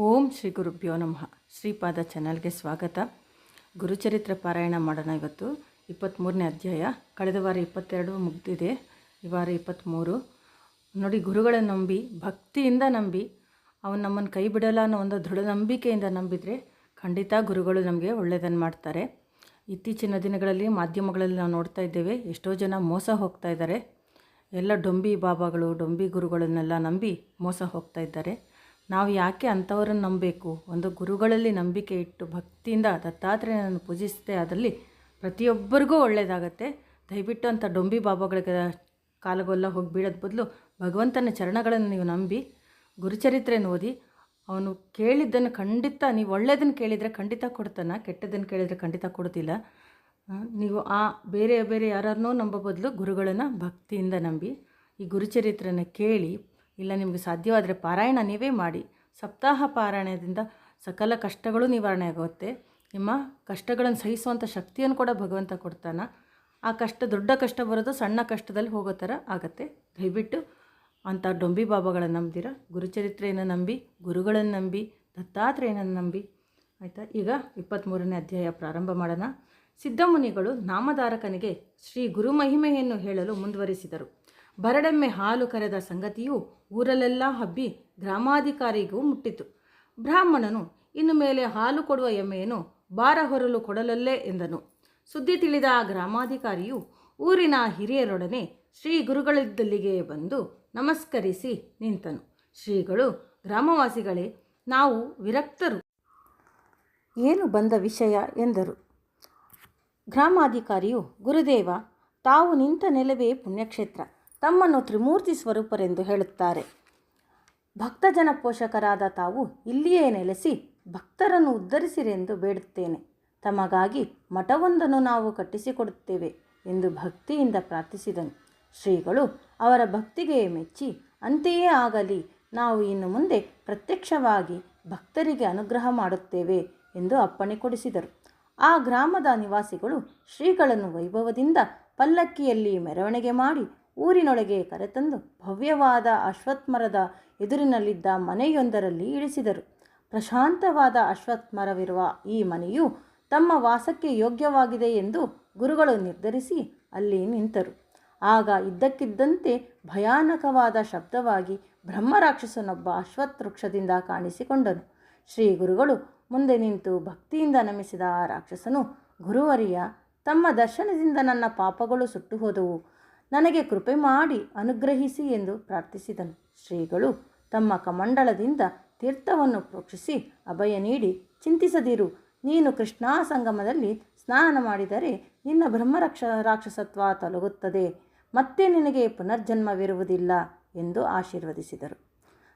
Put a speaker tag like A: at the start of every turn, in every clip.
A: ಓಂ ಶ್ರೀ ಗುರುಭ್ಯೋ ನಮಃ. ಶ್ರೀಪಾದ ಚಾನಲ್ಗೆ ಸ್ವಾಗತ. ಗುರುಚರಿತ್ರೆ ಪಾರಾಯಣ ಮಾಡೋಣ ಇವತ್ತು. ಇಪ್ಪತ್ತ್ಮೂರನೇ ಅಧ್ಯಾಯ. ಕಳೆದ ವಾರ ಇಪ್ಪತ್ತೆರಡು ಮುಗ್ದಿದೆ. ಈ ವಾರ ಇಪ್ಪತ್ತ್ಮೂರು ನೋಡಿ, ಗುರುಗಳನ್ನು ನಂಬಿ, ಭಕ್ತಿಯಿಂದ ನಂಬಿ, ಅವನು ನಮ್ಮನ್ನು ಕೈ ಬಿಡಲ್ಲ ಅನ್ನೋ ಒಂದು ದೃಢ ನಂಬಿಕೆಯಿಂದ ನಂಬಿದರೆ ಖಂಡಿತ ಗುರುಗಳು ನಮಗೆ ಒಳ್ಳೆಯದನ್ನು ಮಾಡ್ತಾರೆ. ಇತ್ತೀಚಿನ ದಿನಗಳಲ್ಲಿ ಮಾಧ್ಯಮಗಳಲ್ಲಿ ನಾವು ನೋಡ್ತಾ ಇದ್ದೇವೆ, ಎಷ್ಟೋ ಜನ ಮೋಸ ಹೋಗ್ತಾ ಇದ್ದಾರೆ. ಎಲ್ಲ ಡೊಂಬಿ ಬಾಬಾಗಳು, ಡೊಂಬಿ ಗುರುಗಳನ್ನೆಲ್ಲ ನಂಬಿ ಮೋಸ ಹೋಗ್ತಾ ಇದ್ದಾರೆ. ನಾವು ಯಾಕೆ ಅಂಥವರನ್ನು ನಂಬಬೇಕು? ಒಂದು ಗುರುಗಳಲ್ಲಿ ನಂಬಿಕೆ ಇಟ್ಟು ಭಕ್ತಿಯಿಂದ ದತ್ತಾತ್ರೇಯನನ್ನು ಪೂಜಿಸದೆ ಅದರಲ್ಲಿ ಪ್ರತಿಯೊಬ್ಬರಿಗೂ ಒಳ್ಳೆಯದಾಗತ್ತೆ. ದಯವಿಟ್ಟು ಅಂಥ ಡೊಂಬಿ ಬಾಬಾಗಳಿಗೆ ಕಾಲಗೊಲ್ಲ ಹೋಗಿ ಬೀಳೋದ್ ಬದಲು ಭಗವಂತನ ಚರಣಗಳನ್ನು ನೀವು ನಂಬಿ ಗುರುಚರಿತ್ರೆಯನ್ನು ಓದಿ, ಅವನು ಕೇಳಿದ್ದನ್ನು ಖಂಡಿತ, ನೀವು ಒಳ್ಳೆಯದನ್ನು ಕೇಳಿದರೆ ಖಂಡಿತ ಕೊಡ್ತಾನೆ ಕೆಟ್ಟದನ್ನು ಕೇಳಿದರೆ ಖಂಡಿತ ಕೊಡ್ತಿಲ್ಲ ನೀವು ಆ ಬೇರೆ ಬೇರೆ ಯಾರನ್ನೋ ನಂಬೋ ಬದಲು ಗುರುಗಳನ್ನು ಭಕ್ತಿಯಿಂದ ನಂಬಿ ಈ ಗುರುಚರಿತ್ರೆನ ಕೇಳಿ ಇಲ್ಲ, ನಿಮಗೆ ಸಾಧ್ಯವಾದರೆ ಪಾರಾಯಣ ನೀವೇ ಮಾಡಿ. ಸಪ್ತಾಹ ಪಾರಾಯಣದಿಂದ ಸಕಲ ಕಷ್ಟಗಳು ನಿವಾರಣೆ ಆಗುತ್ತೆ ನಿಮ್ಮ ಕಷ್ಟಗಳನ್ನು ಸಹಿಸುವಂಥ ಶಕ್ತಿಯನ್ನು ಕೂಡ ಭಗವಂತ ಕೊಡ್ತಾನೆ. ಆ ಕಷ್ಟ, ದೊಡ್ಡ ಕಷ್ಟ ಬರೋದು ಸಣ್ಣ ಕಷ್ಟದಲ್ಲಿ ಹೋಗೋ ಥರ ಆಗುತ್ತೆ. ದಯವಿಟ್ಟು ಅಂಥ ಡೊಂಬಿ ಬಾಬಾಗಳನ್ನು ನಂಬ್ದಿರ ಗುರುಚರಿತ್ರೆಯನ್ನು ನಂಬಿ, ಗುರುಗಳನ್ನು ನಂಬಿ, ದತ್ತಾತ್ರೇಯನನ್ನು ನಂಬಿ. ಆಯಿತಾ? ಈಗ ಇಪ್ಪತ್ತ್ಮೂರನೇ ಅಧ್ಯಾಯ ಪ್ರಾರಂಭ ಮಾಡೋಣ. ಸಿದ್ಧಮುನಿಗಳು ನಾಮಧಾರಕನಿಗೆ ಶ್ರೀ ಗುರು ಮಹಿಮೆಯನ್ನು ಹೇಳಲು ಮುಂದುವರಿಸಿದರು. ಬರಡೆಮ್ಮೆ ಹಾಲು ಕರೆದ ಸಂಗತಿಯು ಊರಲ್ಲೆಲ್ಲ ಹಬ್ಬಿ ಗ್ರಾಮಾಧಿಕಾರಿಗೂ ಮುಟ್ಟಿತು. ಬ್ರಾಹ್ಮಣನು ಇನ್ನು ಮೇಲೆ ಹಾಲು ಕೊಡುವ ಎಮ್ಮೆಯನ್ನು ಬಾರ ಹೊರಲು ಕೊಡಲಲ್ಲೇ ಎಂದನು. ಸುದ್ದಿ ತಿಳಿದ ಆ ಗ್ರಾಮಾಧಿಕಾರಿಯು ಊರಿನ ಹಿರಿಯರೊಡನೆ ಶ್ರೀ ಗುರುಗಳಿದ್ದಲ್ಲಿಗೆ ಬಂದು ನಮಸ್ಕರಿಸಿ ನಿಂತನು. ಶ್ರೀಗಳು, ಗ್ರಾಮವಾಸಿಗಳೇ, ನಾವು ವಿರಕ್ತರು. ಏನು ಬಂದ ವಿಷಯ ಎಂದರು. ಗ್ರಾಮಾಧಿಕಾರಿಯು, ಗುರುದೇವ, ತಾವು ನಿಂತ ನೆಲವೇ ಪುಣ್ಯಕ್ಷೇತ್ರ. ತಮ್ಮನ್ನು ತ್ರಿಮೂರ್ತಿ ಸ್ವರೂಪರೆಂದು ಹೇಳುತ್ತಾರೆ. ಭಕ್ತಜನ ಪೋಷಕರಾದ ತಾವು ಇಲ್ಲಿಯೇ ನೆಲೆಸಿ ಭಕ್ತರನ್ನು ಉದ್ಧರಿಸಿರೆಂದು ಬೇಡುತ್ತೇನೆ. ತಮಗಾಗಿ ಮಠವೊಂದನ್ನು ನಾವು ಕಟ್ಟಿಸಿಕೊಡುತ್ತೇವೆ ಎಂದು ಭಕ್ತಿಯಿಂದ ಪ್ರಾರ್ಥಿಸಿದನು. ಶ್ರೀಗಳು ಅವರ ಭಕ್ತಿಗೆ ಮೆಚ್ಚಿ ಅಂತೆಯೇ ಆಗಲಿ ನಾವು ಇನ್ನು ಮುಂದೆ ಪ್ರತ್ಯಕ್ಷವಾಗಿ ಭಕ್ತರಿಗೆ ಅನುಗ್ರಹ ಮಾಡುತ್ತೇವೆ ಎಂದು ಅಪ್ಪಣೆ ಕೊಡಿಸಿದರು. ಆ ಗ್ರಾಮದ ನಿವಾಸಿಗಳು ಶ್ರೀಗಳನ್ನು ವೈಭವದಿಂದ ಪಲ್ಲಕ್ಕಿಯಲ್ಲಿ ಮೆರವಣಿಗೆ ಮಾಡಿ ಊರಿನೊಳಗೆ ಕರೆತಂದು ಭವ್ಯವಾದ ಅಶ್ವತ್ಮರದ ಎದುರಿನಲ್ಲಿದ್ದ ಮನೆಯೊಂದರಲ್ಲಿ ಇಳಿಸಿದರು. ಪ್ರಶಾಂತವಾದ ಅಶ್ವತ್ಮರವಿರುವ ಈ ಮನೆಯು ತಮ್ಮ ವಾಸಕ್ಕೆ ಯೋಗ್ಯವಾಗಿದೆ ಎಂದು ಗುರುಗಳು ನಿರ್ಧರಿಸಿ ಅಲ್ಲಿ ನಿಂತರು. ಆಗ ಇದ್ದಕ್ಕಿದ್ದಂತೆ ಭಯಾನಕವಾದ ಶಬ್ದವಾಗಿ ಬ್ರಹ್ಮರಾಕ್ಷಸನೊಬ್ಬ ಅಶ್ವತ್ಥ ವೃಕ್ಷದಿಂದ ಕಾಣಿಸಿಕೊಂಡನು. ಶ್ರೀ ಗುರುಗಳು ಮುಂದೆ ನಿಂತು ಭಕ್ತಿಯಿಂದ ನಮಿಸಿದ ಆ ರಾಕ್ಷಸನು ಗುರುವರಿಯ ತಮ್ಮ ದರ್ಶನದಿಂದ ನನ್ನ ಪಾಪಗಳು ಸುಟ್ಟು ಹೋದವು. ನನಗೆ ಕೃಪೆ ಮಾಡಿ ಅನುಗ್ರಹಿಸಿ ಎಂದು ಪ್ರಾರ್ಥಿಸಿದನು. ಶ್ರೀಗಳು ತಮ್ಮ ಕಮಂಡಲದಿಂದ ತೀರ್ಥವನ್ನು ಪ್ರೋಕ್ಷಿಸಿ ಅಭಯ ನೀಡಿ, ಚಿಂತಿಸದಿರು, ನೀನು ಕೃಷ್ಣಾ ಸಂಗಮದಲ್ಲಿ ಸ್ನಾನ ಮಾಡಿದರೆ ನಿನ್ನ ಬ್ರಹ್ಮರಕ್ಷ ರಾಕ್ಷಸತ್ವ ತೊಲಗುತ್ತದೆ, ಮತ್ತೆ ನಿನಗೆ ಪುನರ್ಜನ್ಮವಿರುವುದಿಲ್ಲ ಎಂದು ಆಶೀರ್ವದಿಸಿದರು.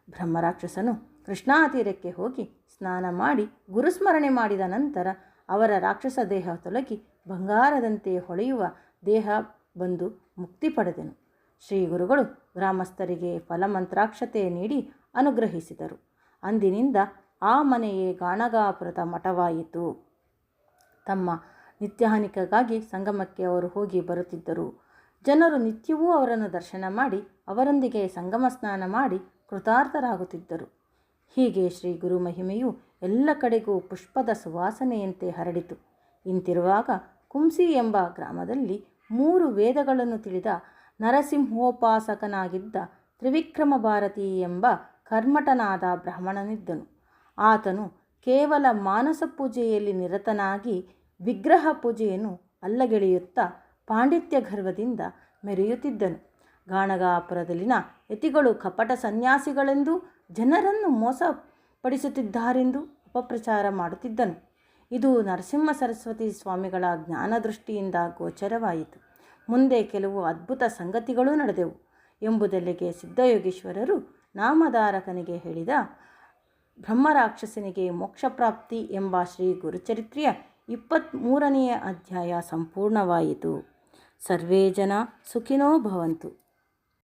A: ಬ್ರಹ್ಮರಾಕ್ಷಸನು ಕೃಷ್ಣಾ ತೀರಕ್ಕೆ ಹೋಗಿ ಸ್ನಾನ ಮಾಡಿ ಗುರುಸ್ಮರಣೆ ಮಾಡಿದ ನಂತರ ಅವರ ರಾಕ್ಷಸ ದೇಹ ತೊಲಗಿ ಬಂಗಾರದಂತೆ ಹೊಳೆಯುವ ದೇಹ ಬಂದು ಮುಕ್ತಿ ಪಡೆದೆನು. ಶ್ರೀ ಗುರುಗಳು ಗ್ರಾಮಸ್ಥರಿಗೆ ಫಲಮಂತ್ರಾಕ್ಷತೆ ನೀಡಿ ಅನುಗ್ರಹಿಸಿದರು. ಅಂದಿನಿಂದ ಆ ಮನೆಯೇ ಗಾಣಗಾಪುರದ ಮಠವಾಯಿತು. ತಮ್ಮ ನಿತ್ಯಹಾನಿಕಗಾಗಿ ಸಂಗಮಕ್ಕೆ ಅವರು ಹೋಗಿ ಬರುತ್ತಿದ್ದರು. ಜನರು ನಿತ್ಯವೂ ಅವರನ್ನು ದರ್ಶನ ಮಾಡಿ, ಅವರೊಂದಿಗೆ ಸಂಗಮ ಸ್ನಾನ ಮಾಡಿ ಕೃತಾರ್ಥರಾಗುತ್ತಿದ್ದರು. ಹೀಗೆ ಶ್ರೀ ಗುರು ಮಹಿಮೆಯು ಎಲ್ಲ ಕಡೆಗೂ ಪುಷ್ಪದ ಸುವಾಸನೆಯಂತೆ ಹರಡಿತು. ಇಂತಿರುವಾಗ ಕುಂಸಿ ಎಂಬ ಗ್ರಾಮದಲ್ಲಿ ಮೂರು ವೇದಗಳನ್ನು ತಿಳಿದ ನರಸಿಂಹೋಪಾಸಕನಾಗಿದ್ದ ತ್ರಿವಿಕ್ರಮ ಭಾರತಿ ಎಂಬ ಕರ್ಮಠನಾದ ಬ್ರಾಹ್ಮಣನಿದ್ದನು. ಆತನು ಕೇವಲ ಮಾನಸ ಪೂಜೆಯಲ್ಲಿ ನಿರತನಾಗಿ ವಿಗ್ರಹ ಪೂಜೆಯನ್ನು ಅಲ್ಲಗೆಳೆಯುತ್ತಾ ಪಾಂಡಿತ್ಯ ಗರ್ವದಿಂದ ಮೆರೆಯುತ್ತಿದ್ದನು. ಗಾಣಗಾಪುರದಲ್ಲಿನ ಯತಿಗಳು ಕಪಟ ಸನ್ಯಾಸಿಗಳೆಂದು ಜನರನ್ನು ಮೋಸಪಡಿಸುತ್ತಿದ್ದಾರೆಂದು ಅಪಪ್ರಚಾರ ಮಾಡುತ್ತಿದ್ದನು. ಇದು ನರಸಿಂಹ ಸರಸ್ವತಿ ಸ್ವಾಮಿಗಳ ಜ್ಞಾನದೃಷ್ಟಿಯಿಂದ ಗೋಚರವಾಯಿತು. ಮುಂದೆ ಕೆಲವು ಅದ್ಭುತ ಸಂಗತಿಗಳೂ ನಡೆದೆವು. ಎಂಬುದಲ್ಲಿಗೆ ಸಿದ್ಧಯೋಗೀಶ್ವರರು ನಾಮಧಾರಕನಿಗೆ ಹೇಳಿದ ಬ್ರಹ್ಮರಾಕ್ಷಸನಿಗೆ ಮೋಕ್ಷಪ್ರಾಪ್ತಿ ಎಂಬ ಶ್ರೀ ಗುರುಚರಿತ್ರೆಯ ಇಪ್ಪತ್ತ್ಮೂರನೆಯ ಅಧ್ಯಾಯ ಸಂಪೂರ್ಣವಾಯಿತು. ಸರ್ವೇ ಜನ ಸುಖಿನೋ ಭವಂತು.